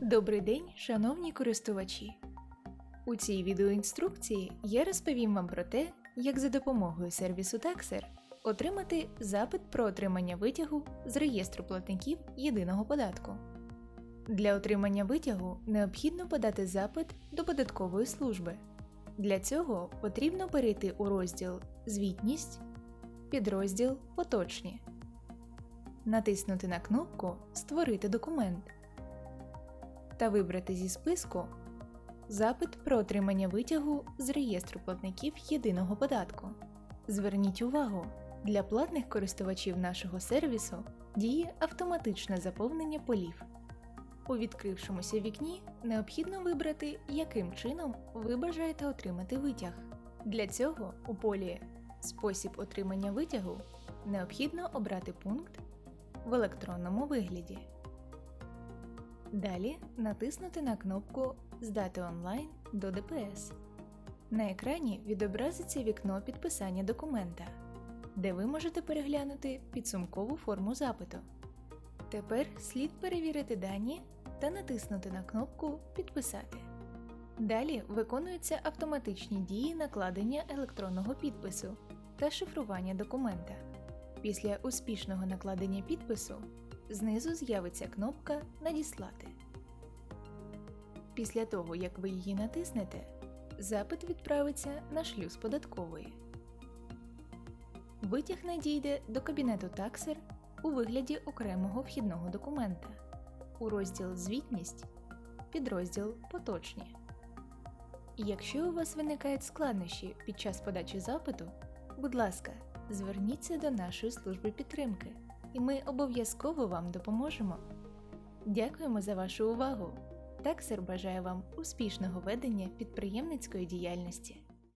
Добрий день, шановні користувачі! У цій відеоінструкції я розповім вам про те, як за допомогою сервісу Taxer отримати запит про отримання витягу з реєстру платників єдиного податку. Для отримання витягу необхідно подати запит до податкової служби. Для цього потрібно перейти у розділ Звітність, підрозділ Поточні, натиснути на кнопку Створити документ та вибрати зі списку Запит про отримання витягу з реєстру платників єдиного податку. Зверніть увагу, для платних користувачів нашого сервісу діє автоматичне заповнення полів. У відкрившомуся вікні необхідно вибрати, яким чином ви бажаєте отримати витяг. Для цього у полі Спосіб отримання витягу необхідно обрати пункт в електронному вигляді. Далі натиснути на кнопку Здати онлайн до ДПС. На екрані відобразиться вікно підписання документа, де ви можете переглянути підсумкову форму запиту. Тепер слід перевірити дані та натиснути на кнопку Підписати. Далі виконуються автоматичні дії накладення електронного підпису та шифрування документа. Після успішного накладення підпису знизу з'явиться кнопка Надіслати. Після того, як ви її натиснете, запит відправиться на шлюз податкової. Витяг надійде до кабінету Taxer у вигляді окремого вхідного документа у розділ Звітність, підрозділ Поточні. Якщо у вас виникають складнощі під час подачі запиту, будь ласка, зверніться до нашої служби підтримки, і ми обов'язково вам допоможемо. Дякуємо за вашу увагу! Таксер бажає вам успішного ведення підприємницької діяльності.